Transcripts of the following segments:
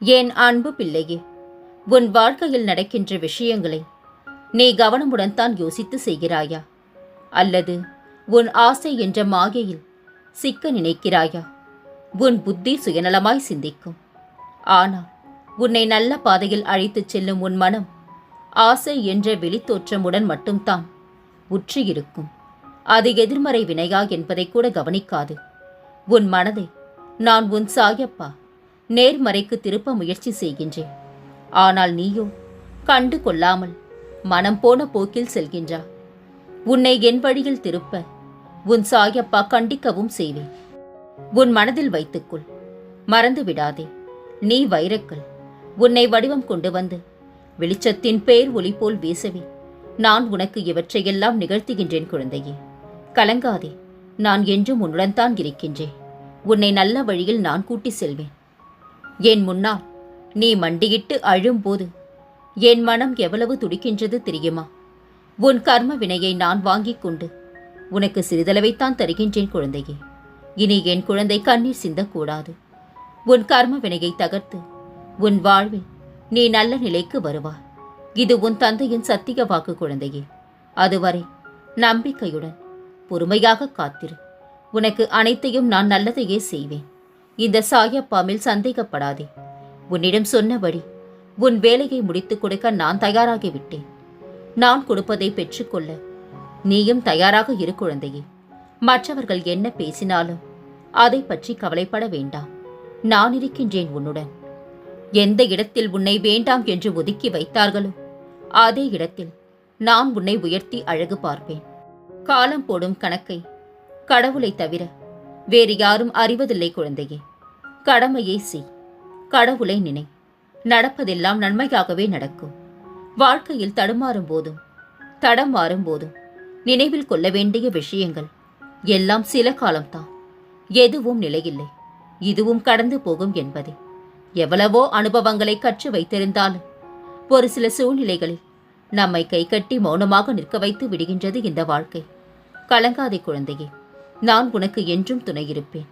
என் அன்பு பிள்ளையே உன் வாழ்க்கையில் நடக்கின்ற விஷயங்களை நீ கவனமுடன் தான் யோசித்து செய்கிறாயா? அல்லது உன் ஆசை என்ற மாயையில் சிக்க நினைக்கிறாயா? உன் புத்தி சுயநலமாய் சிந்திக்கும். ஆனால் உன்னை நல்ல பாதையில் அழைத்துச் செல்லும் உன் மனம் ஆசை என்ற வெளித்தோற்றமுடன் மட்டும்தான் உற்றியிருக்கும் அது எதிர்மறை வினையா என்பதை கூட கவனிக்காது. உன் மனதை நான் உன் சாயப்பா நேர்மறைக்கு திருப்ப முயற்சி செய்கின்றேன். ஆனால் நீயோ கண்டு கொள்ளாமல் மனம் போன போக்கில் செல்கின்றா. உன்னை என் வழியில் திருப்ப உன் சாயப்பா கண்டிக்கவும் செய்வேன். உன் மனதில் வைத்துக்கொள். மறந்து விடாதே. நீ வைரக்கல். உன்னை வடிவம் கொண்டு வந்து வெளிச்சத்தின் பேர் ஒளி போல் வீசவே நான் உனக்கு இவற்றையெல்லாம் நிகழ்த்துகின்றேன் குழந்தையே. கலங்காதே. நான் என்றும் உன்னுடன் தான் இருக்கின்றேன். உன்னை நல்ல வழியில் நான் கூட்டி செல்வேன். என் முன்னால் நீ மண்டியிட்டு அழும்போது என் மனம் எவ்வளவு துடிக்கின்றது தெரியுமா? உன் கர்ம வினையை நான் வாங்கிக் கொண்டு உனக்கு சிறிதளவைத்தான் தருகின்றேன் குழந்தையே. இனி என் குழந்தை கண்ணீர் சிந்தக்கூடாது. உன் கர்ம வினையை தகர்த்து உன் வாழ்வில் நீ நல்ல நிலைக்கு வருவாய். இது உன் தந்தையின் சத்திய வாக்கு குழந்தையே. அதுவரை நம்பிக்கையுடன் பொறுமையாக காத்திரு. உனக்கு அனைத்தையும் நான் நல்லதையே செய்வேன். இந்த சாயப்பாமில் சந்தேகப்படாதே. உன்னிடம் சொன்னபடி உன் வேலையை முடித்துக் கொடுக்க நான் தயாராகிவிட்டேன். நான் கொடுப்பதை பெற்றுக்கொள்ள நீயும் தயாராக இரு குழந்தையே. மற்றவர்கள் என்ன பேசினாலும் அதை பற்றி கவலைப்பட வேண்டாம். நான் இருக்கின்றேன் உன்னுடன். எந்த இடத்தில் உன்னை வேண்டாம் என்று ஒதுக்கி வைத்தார்களோ அதே இடத்தில் நான் உன்னை உயர்த்தி அழகு பார்ப்பேன். காலம் போடும் கணக்கை கடவுளை தவிர வேறு யாரும் அறிவதில்லை குழந்தையே. கடமையை செய். கடவுளை நினை. நடப்பதெல்லாம் நன்மையாகவே நடக்கும். வாழ்க்கையில் தடுமாறும் போதும். தடம் மாறும் போதும். நினைவில் கொள்ள வேண்டிய விஷயங்கள். எல்லாம் சில காலம்தான். எதுவும் நிலையில்லை. இதுவும் கடந்து போகும் என்பதே. எவ்வளவோ அனுபவங்களை கற்று வைத்திருந்தாலும் ஒரு சில சூழ்நிலைகளில் நம்மை கை கட்டி மௌனமாக நிற்க வைத்து விடுகின்றது இந்த வாழ்க்கை. கலங்காதே குழந்தையே. நான் உனக்கு என்றும் துணையிருப்பேன்.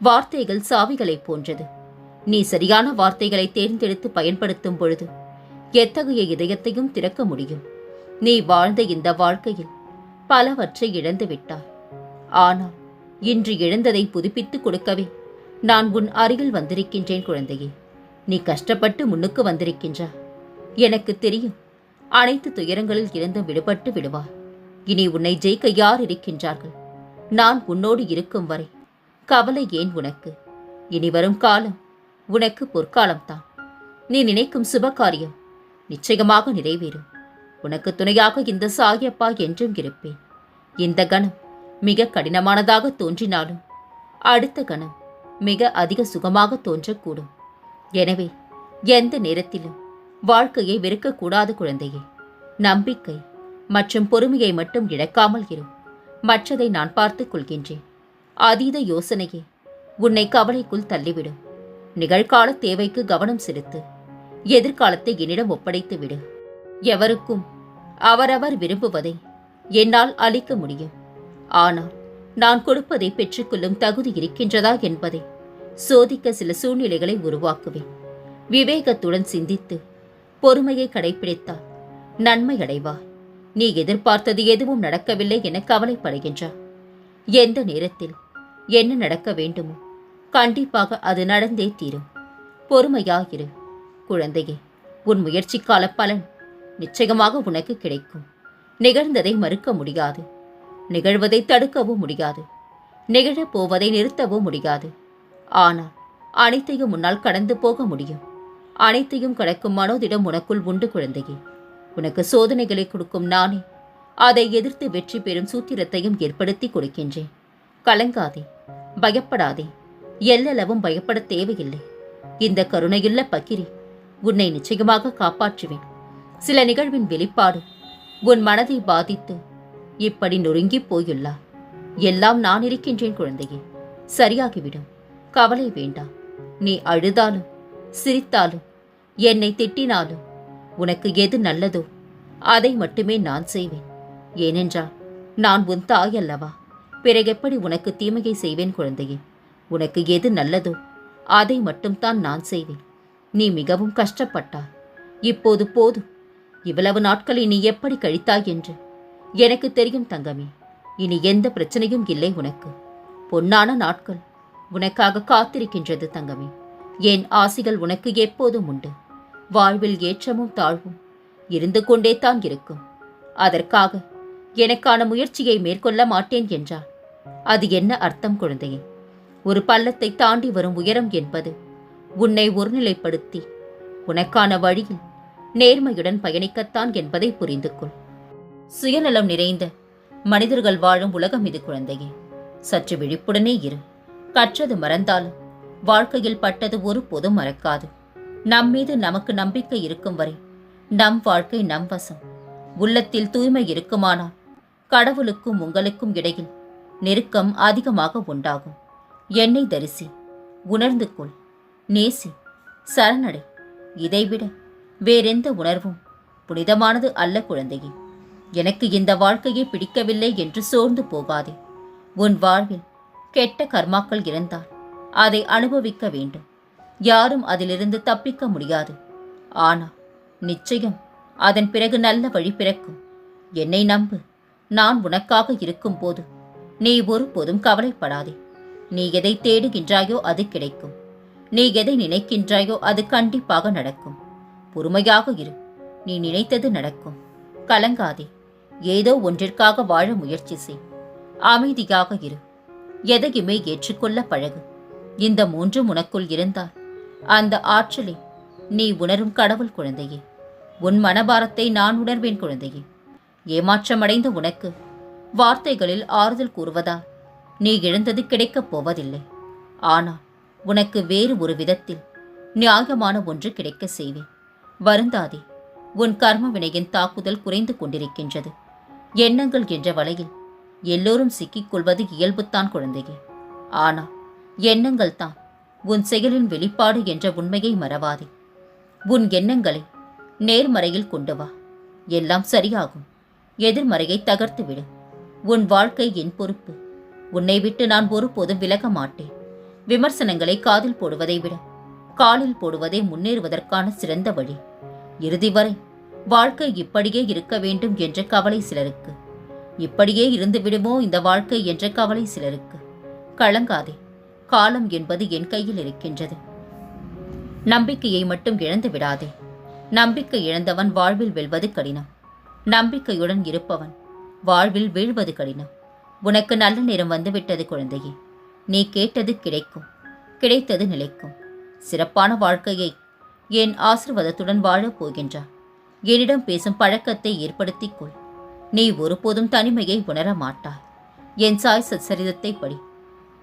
வார்த்தைகள் சாவிகளைப் போன்றது. நீ சரியான வார்த்தைகளை தேர்ந்தெடுத்து பயன்படுத்தும் பொழுது எத்தகைய இதயத்தையும் திறக்க முடியும்? நீ வாழ்ந்த இந்த வாழ்க்கையில் பலவற்றை இழந்து விட்டாய். ஆனால் இன்று இழந்ததை புதுப்பித்துக் கொடுக்கவே நான் உன் அருகில் வந்திருக்கின்றேன் குழந்தையே. நீ கஷ்டப்பட்டு முன்னுக்கு வந்திருக்கின்றா எனக்கு தெரியும் அனைத்து துயரங்களில் இருந்தும் விடுபட்டு விடுவார் இனி உன்னை ஜெயிக்க யார் இருக்கின்றார்கள்? நான் உன்னோடு இருக்கும் வரை கவலை ஏன் உனக்கு? இனி வரும் காலம் உனக்கு பொற்காலம்தான். நீ நினைக்கும் சுபகாரியம் நிச்சயமாக நிறைவேறும். உனக்கு துணையாக இந்த சாயப்பா என்றும் இருப்பேன். இந்த கணம் மிக கடினமானதாக தோன்றினாலும் அடுத்த கணம் மிக அதிக சுகமாக தோன்றக்கூடும். எனவே எந்த நேரத்திலும் வாழ்க்கையை வெறுக்கக்கூடாது குழந்தையே. நம்பிக்கை மற்றும் பொறுமையை மட்டும் இழக்காமல் இரு. மற்றதை நான் பார்த்துக் கொள்கின்றேன். அதீத யோசனையே உன்னை கவலைக்குள் தள்ளிவிடும். நிகழ்கால தேவைக்கு கவனம் செலுத்து. எதிர்காலத்தை என்னிடம் ஒப்படைத்து விடு. எவருக்கும் அவரவர் விரும்புவதை என்னால் அளிக்க முடியும். ஆனால் நான் கொடுப்பதை பெற்றுக்கொள்ளும் தகுதி இருக்கின்றதா என்பதை சோதிக்க சில சூழ்நிலைகளை உருவாக்குவேன். விவேகத்துடன் சிந்தித்து பொறுமையை கடைபிடித்தால் நன்மை அடைவார் நீ எதிர்பார்த்தது எதுவும் நடக்கவில்லை என கவலைப்படுகின்றார் எந்த நேரத்தில் என்ன நடக்க வேண்டுமோ கண்டிப்பாக அது நடந்தே தீரும். பொறுமையாயிரு குழந்தையே. உன் முயற்சிக்கால பலன் நிச்சயமாக உனக்கு கிடைக்கும். நிகழ்ந்ததை மறுக்க முடியாது. நிகழ்வதை தடுக்கவும் முடியாது. நிகழப் போவதை நிறுத்தவும் முடியாது. ஆனால் அனைத்தையும் முன்னால் கடந்து போக முடியும். அனைத்தையும் கடக்கும் மனோதிடம் உனக்குள் உண்டு குழந்தையே. உனக்கு சோதனைகளை கொடுக்கும் நானே. அதை எதிர்த்து வெற்றி பெறும் சூத்திரத்தையும் ஏற்படுத்தி கொடுக்கின்றேன். கலங்காதே பயப்படாதே எல்லளவும் பயப்பட தேவையில்லை. இந்த கருணையுள்ள பக்கிரி உன்னை நிச்சயமாக காப்பாற்றுவேன். சில நிகழ்வின் வெளிப்பாடு உன் மனதை பாதித்து இப்படி நொறுங்கிப் போயுள்ளார் எல்லாம் நான் இருக்கின்றேன் குழந்தையே. சரியாகிவிடும். கவலை வேண்டாம். நீ அழுதாலும் சிரித்தாலும் என்னை திட்டினாலும் உனக்கு எது நல்லதோ அதை மட்டுமே நான் செய்வேன். ஏனென்றால் நான் உன் தாய் அல்லவா? பிறகெப்படி உனக்கு தீமையை செய்வேன் குழந்தையே? உனக்கு எது நல்லதோ அதை மட்டும்தான் நான் செய்வேன். நீ மிகவும் கஷ்டப்பட்டாய். இப்போது போதும். இவ்வளவு நாட்களை நீ எப்படி கழித்தாய் என்று? எனக்கு தெரியும் தங்கமே இனி எந்த பிரச்சனையும் இல்லை உனக்கு. பொன்னான நாட்கள் உனக்காக காத்திருக்கின்றது தங்கமே. என் ஆசிகள் உனக்கு எப்போதும் உண்டு. வாழ்வில் ஏற்றமும் தாழ்வும் இருந்து கொண்டே தான் இருக்கும். அதற்காக எனக்கான முயற்சியை மேற்கொள்ள மாட்டேன் என்றார் அது என்ன அர்த்தம் குழந்தையே? ஒரு பள்ளத்தை தாண்டி வரும் உயரம் என்பது உன்னை ஒருநிலைப்படுத்தி உனக்கான வழியில் நேர்மையுடன் பயணிக்கத்தான் என்பதை புரிந்து கொள். சுயநலம் நிறைந்த மனிதர்கள் வாழும் உலகம் இது குழந்தையே. சற்று விழிப்புடனே இரு. கற்றது மறந்தாலும் வாழ்க்கையில் பட்டது ஒரு போதும் மறக்காது. நம் மீது நமக்கு நம்பிக்கை இருக்கும் வரை நம் வாழ்க்கை நம் வசம். உள்ளத்தில் தூய்மை இருக்குமானால் கடவுளுக்கும் உங்களுக்கும் இடையில் நெருக்கம் அதிகமாக உண்டாகும். என்னை தரிசி உணர்ந்து கொள் நேசி சரணடை. இதைவிட வேறெந்த உணர்வும் புனிதமானது அல்ல குழந்தையே. எனக்கு இந்த வாழ்க்கையை பிடிக்கவில்லை என்று சோர்ந்து போகாதே. உன் வாழ்வில் கெட்ட கர்மாக்கள் இருந்தால் அதை அனுபவிக்க வேண்டும். யாரும் அதிலிருந்து தப்பிக்க முடியாது. ஆனால் நிச்சயம் அதன் பிறகு நல்ல வழி பிறக்கும். என்னை நம்பு நான் உனக்காக இருக்கும்போது நீ ஒருபோதும் கவலைப்படாதே. நீ எதை தேடுகின்றாயோ அது கிடைக்கும். நீ எதை நினைக்கின்றாயோ அது கண்டிப்பாக நடக்கும். பொறுமையாக இரு நீ நினைத்தது நடக்கும். கலங்காதே ஏதோ ஒன்றிற்காக வாழ முயற்சி செய். அமைதியாக இரு எதையுமே ஏற்றுக்கொள்ள பழகு. இந்த மூன்றும் உனக்குள் இருந்தால் அந்த ஆற்றலை நீ உணரும் கடவுள் குழந்தையே. உன் மனபாரத்தை நான் உணர்வேன் குழந்தையே. ஏமாற்றமடைந்த உனக்கு வார்த்தைகளில் ஆறுதல் கூறுவதால் நீ இழந்தது கிடைக்கப் போவதில்லை. ஆனால் உனக்கு வேறு ஒரு விதத்தில் நியாயமான ஒன்று கிடைக்க செய்வேன். வருந்தாதே உன் கர்ம வினையின் தாக்குதல் குறைந்து கொண்டிருக்கின்றது. எண்ணங்கள் என்ற வலையில் எல்லோரும் சிக்கிக்கொள்வது இயல்புத்தான் குழந்தையே. ஆனால் எண்ணங்கள் தான் உன் செயலின் வெளிப்பாடு என்ற உண்மையை மறவாதே. உன் எண்ணங்களை நேர்மறையில் கொண்டு வா. எல்லாம் சரியாகும். எதிர்மறையை தகர்த்துவிடு. உன் வாழ்க்கை என் பொறுப்பு. உன்னை விட்டு நான் ஒருபோதும் விலக மாட்டேன். விமர்சனங்களை காதில் போடுவதை விட காலில் போடுவதை முன்னேறுவதற்கான சிறந்த வழி. இறுதி வரை வாழ்க்கை இப்படியே இருக்க வேண்டும் என்ற கவலை சிலருக்கு. இப்படியே இருந்து விடுமோ இந்த வாழ்க்கை என்ற கவலை சிலருக்கு. கலங்காதே. காலம் என்பது என் கையில் இருக்கின்றது. நம்பிக்கையை மட்டும் இழந்து விடாதே. நம்பிக்கை இழந்தவன் வாழ்வில் வெல்வது கடினம். நம்பிக்கையுடன் இருப்பவன் வாழ்வில் வீழ்வது கடினம். உனக்கு நல்ல நேரம் வந்துவிட்டது குழந்தையே. நீ கேட்டது கிடைக்கும். கிடைத்தது நிலைக்கும். சிறப்பான வாழ்க்கையை என் ஆசிர்வாதத்துடன் வாழப் போகின்றார் என்னிடம் பேசும் பழக்கத்தை ஏற்படுத்திக் கொள். நீ ஒருபோதும் தனிமையை உணர மாட்டாய் என் சாய் சச்சரிதத்தை படி.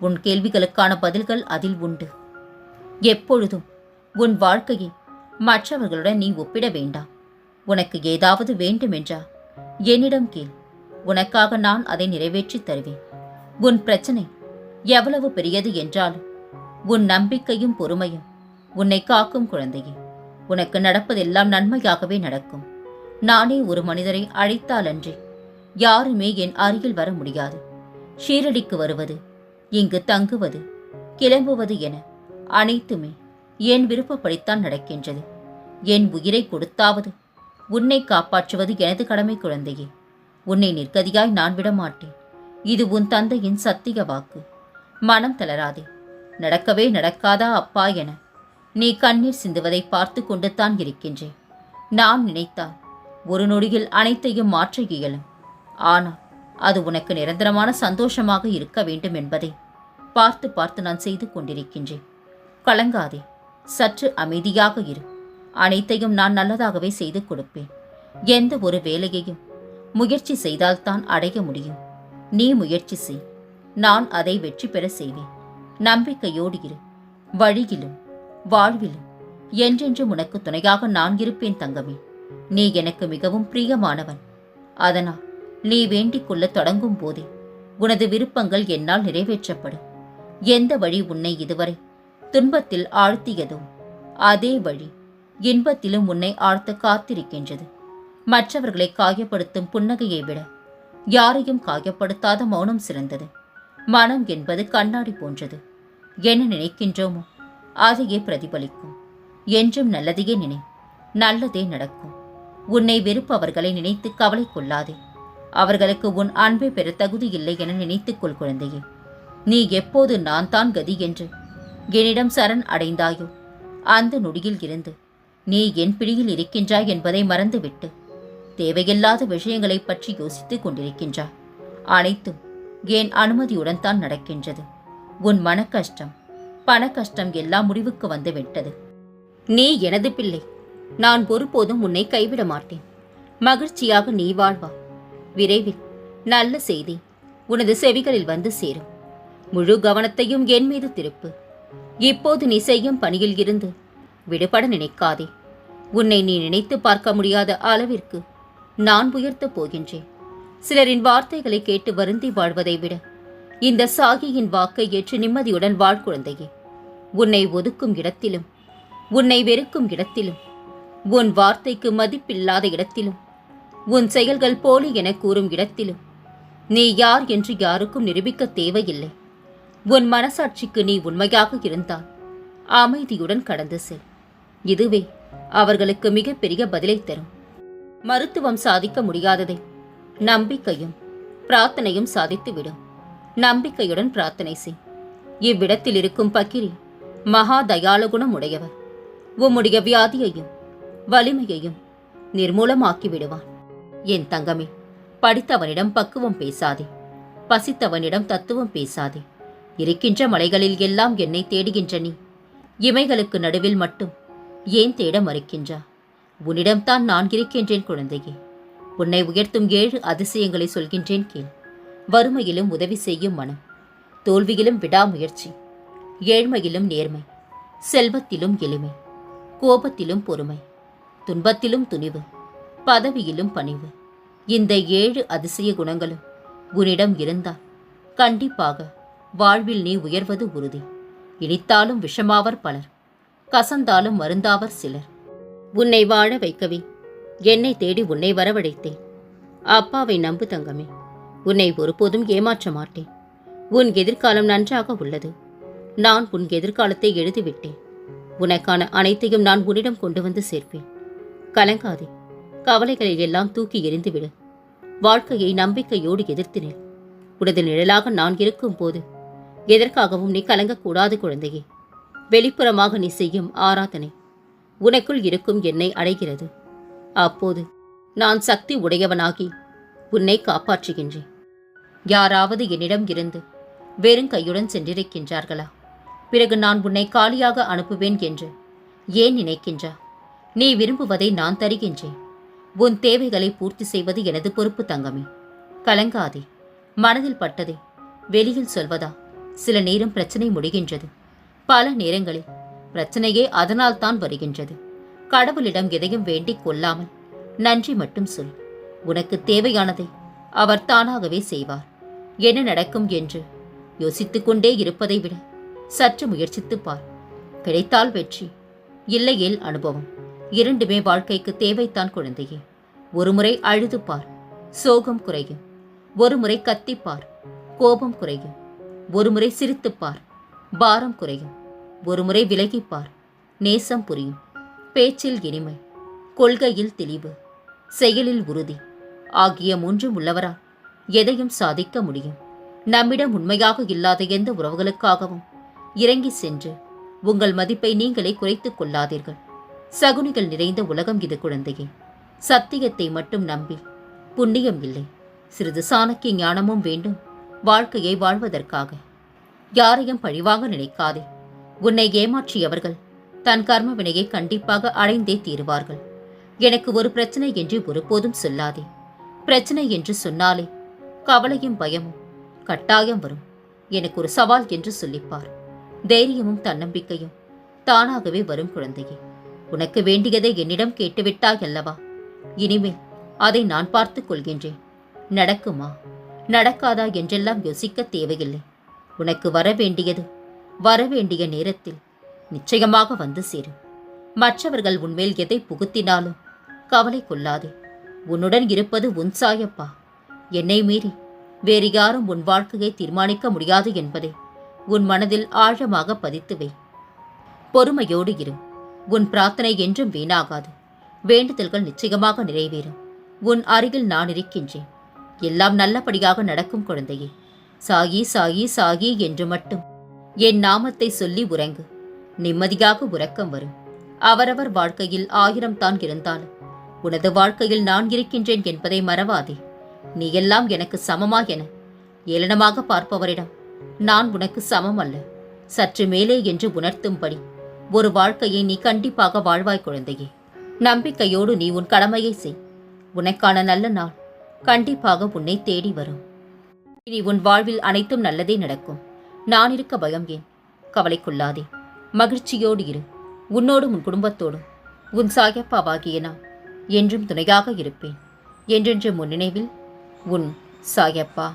உன் கேள்விகளுக்கான பதில்கள் அதில் உண்டு. எப்பொழுதும் உன் வாழ்க்கையை மற்றவர்களுடன் நீ ஒப்பிட வேண்டாம். உனக்கு ஏதாவது வேண்டுமென்றா என்னிடம் கேள். உனக்காக நான் அதை நிறைவேற்றித் தருவேன். உன் பிரச்சனை எவ்வளவு பெரியது என்றாலும் உன் நம்பிக்கையும் பொறுமையும் உன்னை காக்கும் குழந்தையே. உனக்கு நடப்பதெல்லாம் நன்மையாகவே நடக்கும். நானே ஒரு மனிதரை அழைத்தாலன்றி யாருமே என் அருகில் வர முடியாது. ஷீரடிக்கு வருவது இங்கு தங்குவது கிளம்புவது என அனைத்துமே என் விருப்பப்படித்தான் நடக்கின்றது. என் உயிரை கொடுத்தாவது உன்னை காப்பாற்றுவது எனது கடமை குழந்தையே. உன்னை நிற்கதியாய் நான் விடமாட்டேன். இது உன் தந்தையின் சத்திய வாக்கு. மனம் தளராதே. நடக்கவே நடக்காதா அப்பா என நீ கண்ணீர் சிந்துவதை பார்த்து கொண்டுத்தான் இருக்கின்றேன். நான் நினைத்தால் ஒரு நொடியில் அனைத்தையும் மாற்ற இயலும். ஆனால் அது உனக்கு நிரந்தரமான சந்தோஷமாக இருக்க வேண்டும் என்பதை பார்த்து பார்த்து நான் செய்து கொண்டிருக்கின்றேன். கலங்காதே சற்று அமைதியாக இரு. அனைத்தையும் நான் நல்லதாகவே செய்து கொடுப்பேன். எந்த ஒரு வேலையையும் முயற்சி செய்தால்தான் அடைய முடியும். நீ முயற்சி செய். நான் அதை வெற்றி பெற செய்வேன். நம்பிக்கையோடு இரு. வழியிலும் வாழ்விலும் என்றென்றும் உனக்கு துணையாக நான் இருப்பேன் தங்கமே. நீ எனக்கு மிகவும் பிரியமானவன். அதனால் நீ வேண்டிக் கொள்ளத் தொடங்கும் போதே உனது விருப்பங்கள் என்னால் நிறைவேற்றப்படும். எந்த வழி உன்னை இதுவரை துன்பத்தில் ஆழ்த்தியதோ அதே வழி இன்பத்திலும் உன்னை ஆழ்த்த காத்திருக்கின்றது. மற்றவர்களை காயப்படுத்தும் புன்னகையை விட யாரையும் காயப்படுத்தாத மௌனம் சிறந்தது. மனம் என்பது கண்ணாடி போன்றது. என்ன நினைக்கின்றோமோ அதையே பிரதிபலிக்கும். என்றும் நல்லதையே நினை நல்லதே நடக்கும். உன்னை வெறுப்பவர்களை நினைத்து கவலை கொள்ளாதே. அவர்களுக்கு உன் அன்பை பெற தகுதி இல்லை என நினைத்துக் கொள் குழந்தையே. நீ எப்போது நான் தான் கதி என்று என்னிடம் சரண் அடைந்தாயோ அந்த நொடியில் இருந்து நீ என் பிடியில் இருக்கின்றாய் என்பதை மறந்துவிட்டு தேவையில்லாத விஷயங்களைப் பற்றி யோசித்துக் கொண்டிருக்கின்றாய். அனைத்தும் என் அனுமதியுடன் தான் நடக்கின்றது. உன் மன கஷ்டம் பண கஷ்டம் எல்லாம் முடிவுக்கு வந்துவிட்டது. நீ எனது பிள்ளை. நான் ஒருபோதும் உன்னை கைவிட மாட்டேன். மகிழ்ச்சியாக நீ வாழ்வா. விரைவில். நல்ல செய்தி. உனது செவிகளில் வந்து சேரும். முழு கவனத்தையும் என் மீது திருப்பு. இப்போது நீ செய்யும் பணியில் இருந்து விடுபட நினைக்காதே. உன்னை நீ நினைத்து பார்க்க முடியாத அளவிற்கு நான் உயர்த்தப் போகின்றேன். சிலரின் வார்த்தைகளை கேட்டு வருந்தி வாழ்வதை விட இந்த சாகியின் வாக்கை ஏற்று நிம்மதியுடன் வாழ் குழந்தையே. உன்னை ஒதுக்கும் இடத்திலும் உன்னை வெறுக்கும் இடத்திலும் உன் வார்த்தைக்கு மதிப்பில்லாத இடத்திலும் உன் செயல்கள் போலி என கூறும் இடத்திலும். நீ யார் என்று யாருக்கும் நிரூபிக்க தேவையில்லை. உன் மனசாட்சிக்கு நீ உண்மையாக இருந்தால் அமைதியுடன் கடந்து செல். இதுவே அவர்களுக்கு மிகப்பெரிய பதிலை தரும். மருத்துவம் சாதிக்க முடியாததை நம்பிக்கையும் பிரார்த்தனையும் சாதித்துவிடும். நம்பிக்கையுடன் பிரார்த்தனை செய். இவ்விடத்தில் இருக்கும் பக்கிரி மகா தயாலகுணம் உடையவர். உம்முடைய வியாதியையும் வலிமையையும் நிர்மூலமாக்கி விடுவான் என் தங்கமே படித்தவனிடம் பக்குவம் பேசாதே பசித்தவனிடம் தத்துவம் பேசாதே. இருக்கின்ற மலைகளில் எல்லாம் என்னை தேடுகின்ற நீ. இமைகளுக்கு நடுவில் மட்டும் ஏன் தேட மறுக்கின்றா? உன்னிடம்தான் நான் இருக்கின்றேன் குழந்தையே. உன்னை உயர்த்தும் ஏழு அதிசயங்களை சொல்கின்றேன் கேள். வறுமையிலும் உதவி செய்யும் மனம். தோல்வியிலும் விடாமுயற்சி. ஏழ்மையிலும் நேர்மை. செல்வத்திலும் எளிமை. கோபத்திலும் பொறுமை. துன்பத்திலும் துணிவு. பதவியிலும் பணிவு. இந்த ஏழு அதிசய குணங்களும் உன்னிடம் இருந்தால் கண்டிப்பாக வாழ்வில் நீ உயர்வது உறுதி. இனித்தாலும் விஷமாவர் பலர் கசந்தாலும் மருந்தாவர் சிலர். உன்னை வாழ வைக்கவே என்னை தேடி உன்னை வரவழைத்தேன். அப்பாவை நம்பு தங்கமே உன்னை ஒருபோதும் ஏமாற்ற மாட்டேன். உன் எதிர்காலம் நன்றாக உள்ளது. நான் உன் எதிர்காலத்தை எழுதிவிட்டேன். உனக்கான அனைத்தையும் நான் உன்னிடம் கொண்டு வந்து சேர்ப்பேன். கலங்காதே கவலைகளை எல்லாம் தூக்கி எறிந்துவிடு. வாழ்க்கையை நம்பிக்கையோடு எதிர்த்தினேன் உனது நிழலாக நான் இருக்கும் போது எதற்காகவும் நீ கலங்கக்கூடாது குழந்தையே. வெளிப்புறமாக நீ செய்யும் ஆராதனை உனக்குள் இருக்கும் என்னை அடைகிறது. அப்போது நான் சக்தி உடையவனாகி உன்னை காப்பாற்றுகின்றேன். யாராவது என்னிடம் இருந்து வெறும் கையுடன் சென்றிருக்கின்றார்களா? பிறகு நான் உன்னை காலியாக அனுப்புவேன் என்று ஏன் நினைக்கின்றா? நீ விரும்புவதை நான் தருகின்றேன். உன் தேவைகளை பூர்த்தி செய்வது எனது பொறுப்பு தங்கமே. கலங்காதே. மனதில் பட்டதே. வெளியில் சொல்வதா? சில நேரம் பிரச்சனை முடிகின்றது. பல நேரங்களில் பிரச்சனையே அதனால் தான் வருகின்றது. கடவுளிடம் எதையும் வேண்டிக் கொள்ளாமல் நன்றி மட்டும் சொல். உனக்கு தேவையானதை அவர் தானாகவே செய்வார். என்ன நடக்கும் என்று யோசித்துக் கொண்டே இருப்பதை விட சற்று முயற்சித்துப்பார் கிடைத்தால் வெற்றி இல்லையேல் அனுபவம். இரண்டுமே வாழ்க்கைக்கு தேவைத்தான் குழந்தையே. ஒருமுறை அழுது பார் சோகம் குறையும். ஒருமுறை கத்திப்பார் கோபம் குறையும். ஒருமுறை சிரித்துப் பார் பாரம் குறையும். ஒருமுறை விலகிப்பார் நேசம் புரியும். பேச்சில் இனிமை கொள்கையில் தெளிவு செயலில் உறுதி ஆகிய மூன்றும் உள்ளவரால் எதையும் சாதிக்க முடியும். நம்மிடம் உண்மையாக இல்லாத எந்த உறவுகளுக்காகவும் இறங்கி சென்று உங்கள் மதிப்பை நீங்களே குறைத்துக் கொள்ளாதீர்கள். சகுனிகள் நிறைந்த உலகம் இது குழந்தையே. சத்தியத்தை மட்டும் நம்பி புண்ணியம் இல்லை. சிறிது சாணக்கிய ஞானமும் வேண்டும் வாழ்க்கையை வாழ்வதற்காக. யாரையும் பழிவாங்க நினைக்காதே. உன்னை ஏமாற்றியவர்கள் தன் கர்ம வினையை கண்டிப்பாக அடைந்தே தீருவார்கள். எனக்கு ஒரு பிரச்சனை என்று ஒருபோதும் சொல்லாதே. பிரச்சனை என்று சொன்னாலே கவலையும் பயமும் கட்டாயம் வரும். எனக்கு ஒரு சவால் என்று சொல்லிப்பார். தைரியமும் தன்னம்பிக்கையும் தானாகவே வரும் குழந்தையே. உனக்கு வேண்டியதை என்னிடம் கேட்டுவிட்டாய் அல்லவா? இனிமேல் அதை நான் பார்த்துக் கொள்கின்றேன். நடக்குமா? நடக்காதா என்றெல்லாம் யோசிக்க தேவையில்லை. உனக்கு வர வேண்டியது வர வேண்டிய நேரத்தில் நிச்சயமாக வந்து சேரும். மற்றவர்கள் உன்மேல் எதை புகுத்தினாலும் கவலை கொள்ளாதே. உன்னுடன் இருப்பது உன் சாயப்பா. என்னை மீறி வேறு யாரும் உன் வாழ்க்கையை தீர்மானிக்க முடியாது என்பதை உன் மனதில் ஆழமாக பதித்து வை. பொறுமையோடு இரு. உன் பிரார்த்தனை என்றும் வீணாகாது. வேண்டுதல்கள் நிச்சயமாக நிறைவேறும். உன் அருகில் நான் இருக்கின்றேன். எல்லாம் நல்லபடியாக நடக்கும் குழந்தையே. சாகி சாகி சாகி என்று மட்டும். என் நாமத்தை சொல்லி உறங்கு. நிம்மதியாக உறக்கம் வரும். அவரவர் வாழ்க்கையில் ஆயிரம் தான் இருந்தாலும் உனது வாழ்க்கையில் நான் இருக்கின்றேன் என்பதை மறவாதே. நீ எல்லாம் எனக்கு சமமா என. ஏளனமாக பார்ப்பவரிடம் நான் உனக்கு சமம் அல்ல சற்று மேலே என்று உணர்த்தும்படி ஒரு வாழ்க்கையை நீ கண்டிப்பாக வாழ்வாய் குழந்தையே. நம்பிக்கையோடு நீ உன் கடமையை செய். உனக்கான நல்ல நாள் கண்டிப்பாக உன்னை தேடி வரும். இனி உன் வாழ்வில் அனைத்தும் நல்லதே நடக்கும். நான் இருக்க பயம் ஏன்? கவலைக்குள்ளாதே. மகிழ்ச்சியோடு இரு. உன்னோடும் உன் குடும்பத்தோடும். உன் சாயப்பாவாகிய நான் என்றும் துணையாக இருப்பேன். என்றென்று முன் நினைவில் உன் சாயப்பா.